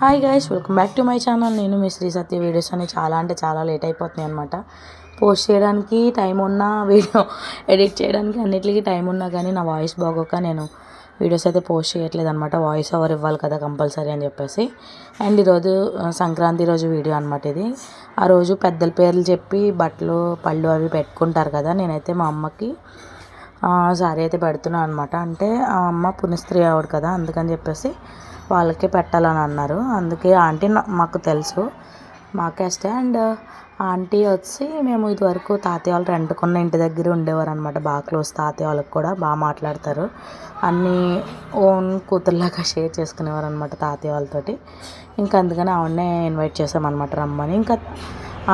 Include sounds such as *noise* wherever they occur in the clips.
Hi guys welcome back to my channel నేను మీ శ్రీ సత్య videos అని చాలా అంటే చాలా లేట్ అయిపోతున్నాయి అనమాట పోస్ట్ చేయడానికి టైం ఉన్నా వీడియో ఎడిట్ చేయడానికి అన్నిటికీ టైం ఉన్నా కానీ నా వాయిస్ బాగోక నేను వీడియోస్ అయితే పోస్ట్ చేయట్లేదు అనమాట వాయిస్ ఓవర్ ఇవ్వాలి కదా కంపల్సరీ అని చెప్పేసి. అండ్ ఈరోజు సంక్రాంతి రోజు వీడియో అనమాట ఇది. ఆ రోజు పెద్దల పేర్లు చెప్పి బట్టలు పళ్ళు అవి పెట్టుకుంటారు కదా నేనైతే మా అమ్మకి సారీ అయితే పెడుతున్నాను అనమాట అంటే ఆ అమ్మ పునిస్త్రీ ఆవిడ కదా అందుకని చెప్పేసి వాళ్ళకే పెట్టాలని అన్నారు. అందుకే ఆంటీ మాకు తెలుసు. మా క్యాస్టే అండ్ ఆంటీ వచ్చి మేము ఇదివరకు తాతయ్య వాళ్ళు రెంట్కున్న ఇంటి దగ్గర ఉండేవారు అనమాట బాగా క్లోజ్ తాతయ్య వాళ్ళకి కూడా బాగా మాట్లాడతారు. అన్నీ ఓన్ కూతుర్లాగా షేర్ చేసుకునేవారు అనమాట తాతయ్య వాళ్ళతోటి. ఇంకా అందుకని ఆవిడనే ఇన్వైట్ చేసామన్నమాట రమ్మని. ఇంకా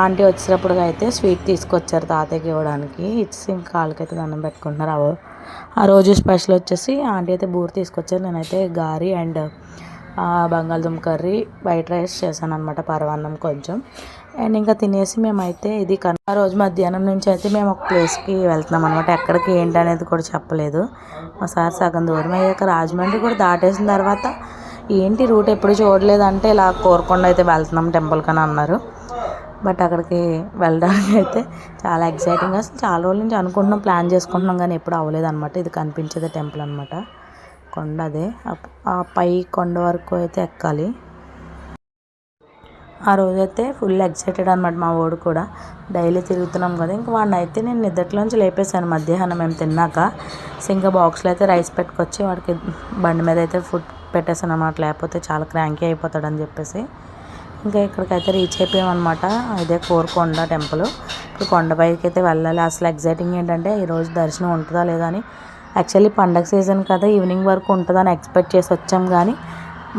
ఆంటీ వచ్చినప్పుడు అయితే స్వీట్ తీసుకొచ్చారు తాతయ్యకి ఇవ్వడానికి. ఇచ్చి ఇంకా వాళ్ళకైతే దండం పెట్టుకుంటున్నారు. ఆ రోజు స్పెషల్ వచ్చేసి ఆంటీ అయితే బూర్ తీసుకొచ్చారు. నేనైతే గారి అండ్ బంగాళదుంప కర్రీ వైట్ రైస్ చేశాను అనమాట పరవాన్నం కొంచెం. అండ్ ఇంకా తినేసి మేమైతే ఇది కనుక ఆ రోజు మధ్యాహ్నం నుంచి అయితే మేము ఒక ప్లేస్కి వెళ్తున్నాం అనమాట ఎక్కడికి ఏంటి అనేది కూడా చెప్పలేదు. మా సార్ సగం దూరం అయ్యాక రాజమండ్రి కూడా దాటేసిన తర్వాత ఏంటి రూట్ ఎప్పుడు చూడలేదంటే ఇలా కోరకుండా అయితే వెళ్తున్నాం టెంపుల్ కని అన్నారు. బట్ అక్కడికి వెళ్ళడానికి అయితే చాలా ఎక్సైటింగ్ అసలు చాలా రోజుల నుంచి అనుకుంటున్నాం ప్లాన్ చేసుకుంటున్నాం కానీ ఎప్పుడు అవ్వలేదు అనమాట ఇది కనిపించేది టెంపుల్ అనమాట కొండ అదే. ఆ- పై కొండ వరకు అయితే ఎక్కాలి. ఆ రోజైతే ఫుల్ ఎక్సైటెడ్ అనమాట మా వాడు కూడా. డైలీ తిరుగుతున్నాం కదా. ఇంక వాడిని అయితే నేను నిద్రలోంచి లేపేశాను మధ్యాహ్నం మేము తిన్నాక. ఇంకా బాక్స్లో అయితే రైస్ పెట్టుకొచ్చి వాడికి బండి మీద అయితే ఫుడ్ పెట్టేశాను అనమాట లేకపోతే చాలా క్రాంకీ అయిపోతాడని చెప్పేసి. ఇంకా ఇక్కడికైతే రీచ్ అయిపోయామన్నమాట. ఇదే కోరుకొండ టెంపుల్ ఇప్పుడు కొండపైకి అయితే వెళ్ళాలి. అసలు ఎగ్జైటింగ్ ఏంటంటే ఈరోజు దర్శనం ఉంటుందా లేదా అని. యాక్చువల్లీ పండగ సీజన్ కదా ఈవినింగ్ వరకు ఉంటుందని ఎక్స్పెక్ట్ చేసి వచ్చాం కానీ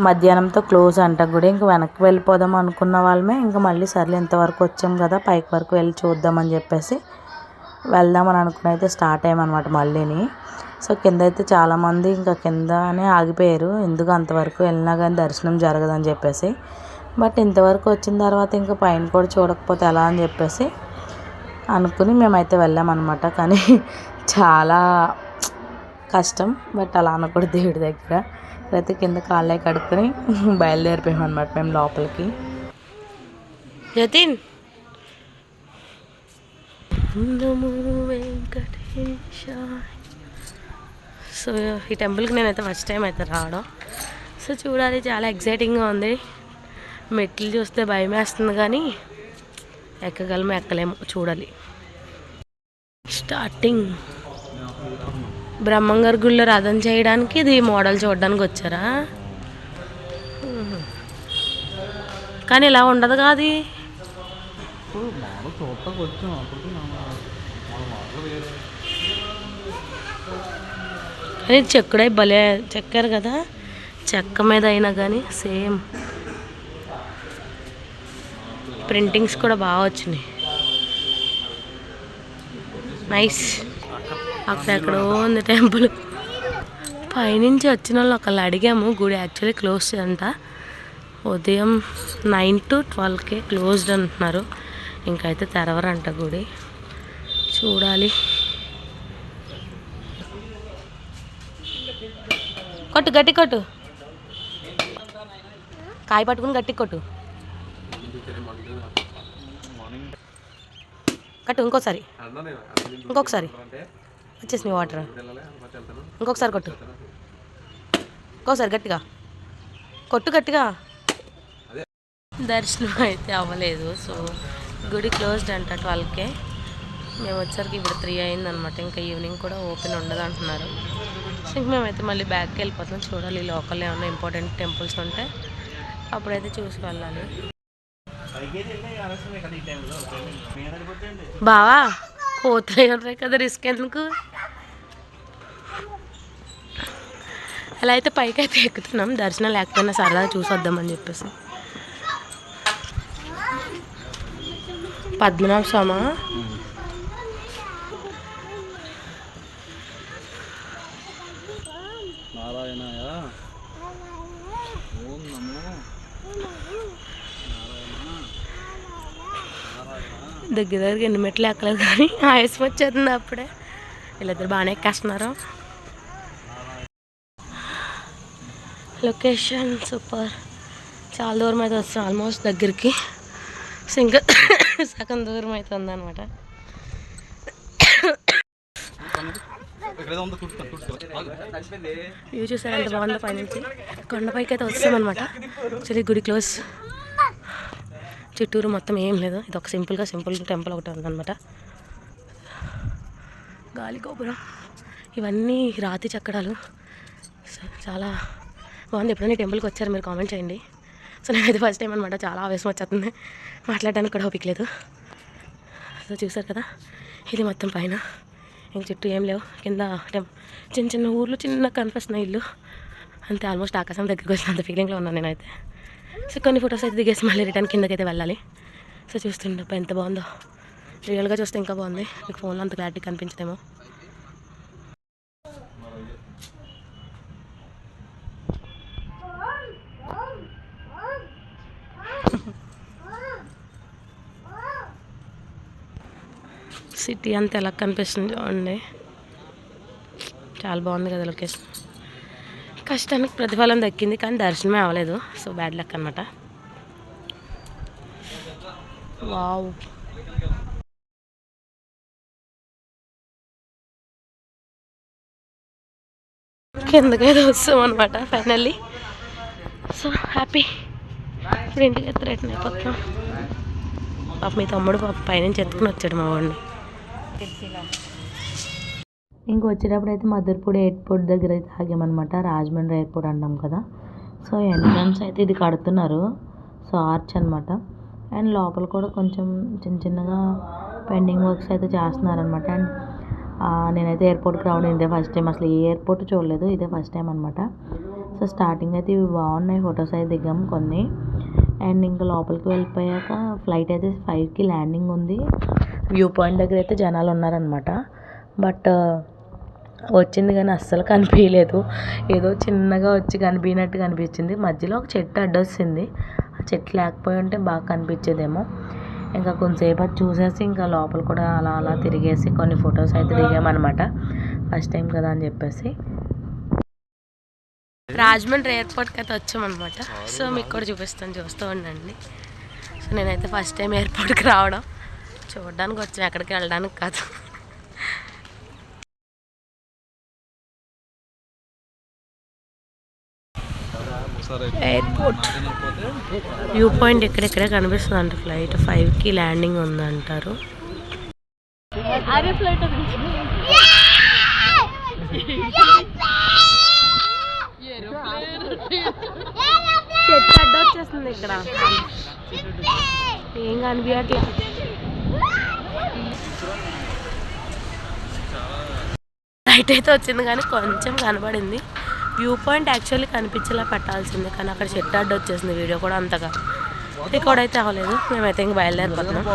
మధ్యాహ్నంతో క్లోజ్ అంట గుడి ఇంకా వెనక్కి వెళ్ళిపోదాం అనుకున్న వాళ్ళమే. ఇంకా మళ్ళీ సర్లే ఇంతవరకు వచ్చాం కదా పైకి వరకు వెళ్ళి చూద్దామని చెప్పేసి వెళ్దామని అనుకుని అయితే స్టార్ట్ అయ్యామన్నమాట మళ్ళీని. సో కింద అయితే చాలామంది ఇంకా కిందనే ఆగిపోయారు. ఎందుకు అంతవరకు వెళ్ళినా కానీ దర్శనం జరగదని చెప్పేసి. బట్ ఇంతవరకు వచ్చిన తర్వాత ఇంకా పైన కూడా చూడకపోతే ఎలా అని చెప్పేసి అనుకుని మేమైతే వెళ్ళామన్నమాట. కానీ చాలా కష్టం. బట్ అలా అనకూడదు దేవుడి దగ్గర. అయితే కింద కాళ్ళే కడుక్కొని బయలుదేరిపోయాం అనమాట మేము లోపలికి. జతిన్ సో ఈ టెంపుల్కి నేనైతే ఫస్ట్ టైం అయితే రావడం. సో చూడాలి చాలా ఎక్సైటింగ్గా ఉంది. మెట్లు చూస్తే భయం వేస్తుంది కానీ ఎక్కగలము ఎక్కలేము చూడాలి. స్టార్టింగ్ బ్రహ్మంగారి గుళ్ళో రథం చేయడానికి ఇది మోడల్ చూడడానికి వచ్చారా? కానీ ఇలా ఉండదు కాదు కానీ చెక్కుడై భలే చెక్కారు కదా. చెక్క మీద అయినా కానీ సేమ్. ప్రింటింగ్స్ కూడా బాగా వచ్చినాయి. నైస్ అక్కడెక్కడో ఉంది టెంపుల్. పైనుంచి వచ్చిన వాళ్ళు ఒకళ్ళు అడిగాము గుడి యాక్చువల్లీ క్లోజ్ అంట. ఉదయం నైన్ టు ట్వెల్వ్కే క్లోజ్డ్ అంటున్నారు. ఇంకైతే తెరవరంట గుడి. చూడాలి. కొట్టు గట్టి కొట్టు కాయ పట్టుకుని గట్టి కొట్టు కట్టు ఇంకోసారి. ఇంకొకసారి. వచ్చేసింది వాటర్ ఇంకొకసారి కొట్టు. ఇంకోసారి గట్టిగా. కొట్టు గట్టిగా. దర్శనం అయితే అవ్వలేదు. సో గుడి క్లోజ్డ్ అంట ట్వెల్వ్కే మేము వచ్చరికి ఇప్పుడు త్రీ అయిందనమాట ఇంకా ఈవినింగ్ కూడా ఓపెన్ ఉండదు అంటున్నారు. సో ఇంక మేమైతే మళ్ళీ బ్యాక్కి వెళ్ళిపోతాం చూడాలి లోకల్ ఏమైనా ఇంపార్టెంట్ టెంపుల్స్ ఉంటే అప్పుడైతే చూసి వెళ్ళాలి. బావా కోతులు ఉన్నాయి కదా రిస్క్ ఎందుకు? అలా అయితే పైకి అయితే ఎక్కుతున్నాం. దర్శనం లేకపోయినా సరదాగా చూసి వద్దామని చెప్పేసి. పద్మనాభ స్వామా? నారాయణాయ. ఓం నమో. దగ్గర దగ్గర ఎన్ని మెట్లు ఎక్కలేదు కానీ *laughs* ఆయాసం వచ్చేస్తుంది అప్పుడే. వీళ్ళిద్దరు బాగానే ఎక్కేస్తున్నారు. లొకేషన్ సూపర్ చాలా దూరం అయితే వస్తాం ఆల్మోస్ట్ దగ్గరికి. ఇంకా *coughs* సగం దూరం అయితే ఉందన్నమాట. *coughs* వ్యూ చూసారు ఎంత బాగుందో పైనుంచి. కొండపైకి అయితే వస్తామన్నమాట. యాక్చువల్లీ గుడి క్లోజ్ చుట్టూరు మొత్తం ఏం లేదు. ఇది ఒక సింపుల్గా సింపుల్ టెంపుల్ ఒకటి ఉందన్నమాట. గాలి గోపురం. ఇవన్నీ రాతి చక్కడాలు చాలా బాగుంది. ఎప్పుడైనా టెంపుల్కి వచ్చారు మీరు కామెంట్ చేయండి. సో నేనైతే ఫస్ట్ టైం అనమాట చాలా ఆవేశం వచ్చేస్తుంది. మాట్లాడడానికి కూడా ఓపిక లేదు. సో చూసారు కదా? ఇది మొత్తం పైన. ఇంక చుట్టూ ఏం లేవు. కింద టెం- చిన్న చిన్న ఊర్లు చిన్న కనిపిస్తున్నాయి ఇల్లు. అంతే ఆల్మోస్ట్ ఆకాశం దగ్గరికి వచ్చినంత ఫీలింగ్లో ఉన్నాను నేనైతే. సో కొన్ని ఫొటోస్ అయితే దిగేసి మళ్ళీ రిటర్న్ కిందకైతే వెళ్ళాలి. సో చూస్తుండే ఎంత బాగుందో. రియల్గా చూస్తే ఇంకా బాగుంది. మీకు ఫోన్లో అంత క్లారిటీ కనిపించదేమో. సిటీ అంతా ఎలా కనిపిస్తుంది చూడండి. చాలా బాగుంది కదా లొకేషన్ కష్టానికి ప్రతిఫలం దక్కింది కానీ దర్శనమే అవ్వలేదు. సో బ్యాడ్ లక్ అనమాట వావ్ కిందకైతే వస్తాం అనమాట ఫైనల్లీ సో హ్యాపీ ఇప్పుడు ఇంటికి అయితే రిటర్న్ అయిపోతున్నాం పాప మీ తమ్ముడు పాప పైనుంచి ఎత్తుకుని వచ్చాడు మా వాడిని. ఇంక వచ్చేటప్పుడు అయితే మధురపూడి ఎయిర్పోర్ట్ దగ్గర అయితే ఆగామన్నమాట రాజమండ్రి ఎయిర్పోర్ట్ అంటాం కదా. సో ఎంట్రన్స్ అయితే ఇది కడుతున్నారు. సో ఆర్చ్ అనమాట అండ్ లోపల కూడా కొంచెం చిన్న చిన్నగా పెండింగ్ వర్క్స్ అయితే చేస్తున్నారనమాట అండ్ నేనైతే ఎయిర్పోర్ట్కి రావడం ఇదే ఫస్ట్ టైం. అసలు ఏ ఎయిర్పోర్ట్ చూడలేదు. ఇదే ఫస్ట్ టైం అనమాట సో స్టార్టింగ్ అయితే ఇవి బాగున్నాయి. ఫొటోస్ అయితే దిగాం కొన్ని. అండ్ ఇంకా లోపలికి వెళ్ళిపోయాక ఫ్లైట్ అయితే ఫైవ్కి ల్యాండింగ్ ఉంది. వ్యూ పాయింట్ దగ్గర అయితే జనాలు ఉన్నారనమాట బట్ వచ్చింది కానీ అస్సలు కనిపించలేదు. ఏదో చిన్నగా వచ్చి కనిపించినట్టు కనిపించింది. మధ్యలో ఒక చెట్టు అడ్డొచ్చింది. ఆ చెట్టు లేకపోయి ఉంటే బాగా కనిపించేదేమో. ఇంకా కొంతసేపు అది చూసేసి ఇంకా లోపల కూడా అలా అలా తిరిగేసి కొన్ని ఫొటోస్ అయితే దిగామన్నమాట. ఫస్ట్ టైం కదా అని చెప్పేసి. రాజమండ్రి ఎయిర్పోర్ట్కి అయితే వచ్చామన్నమాట. సో మీకు కూడా చూపిస్తాను. చూస్తూ ఉండండి. సో నేనైతే ఫస్ట్ టైం ఎయిర్పోర్ట్కి రావడం. చూడడానికి వచ్చాం ఎక్కడికి వెళ్ళడానికి కాదు. ఎయిర్పోర్ట్ వ్యూ పాయింట్ ఎక్కడెక్కడే కనిపిస్తుంది అంట ఫ్లైట్ ఫైవ్కి ల్యాండింగ్ ఉందంటారు. చెట్టు అడ్డ వచ్చేస్తుంది ఇక్కడ. ఏం కనిపించట్లే లైట్ అయితే వచ్చింది కానీ కొంచెం కనబడింది. వ్యూ పాయింట్ యాక్చువల్లీ కనిపించేలా పెట్టాల్సింది కానీ అక్కడ చెట్టు అడ్డు వచ్చేసింది వీడియో కూడా అంతగా రికార్డ్ అయితే అవ్వలేదు. మేమైతే ఇంక బయలుదేరిపోతున్నాం.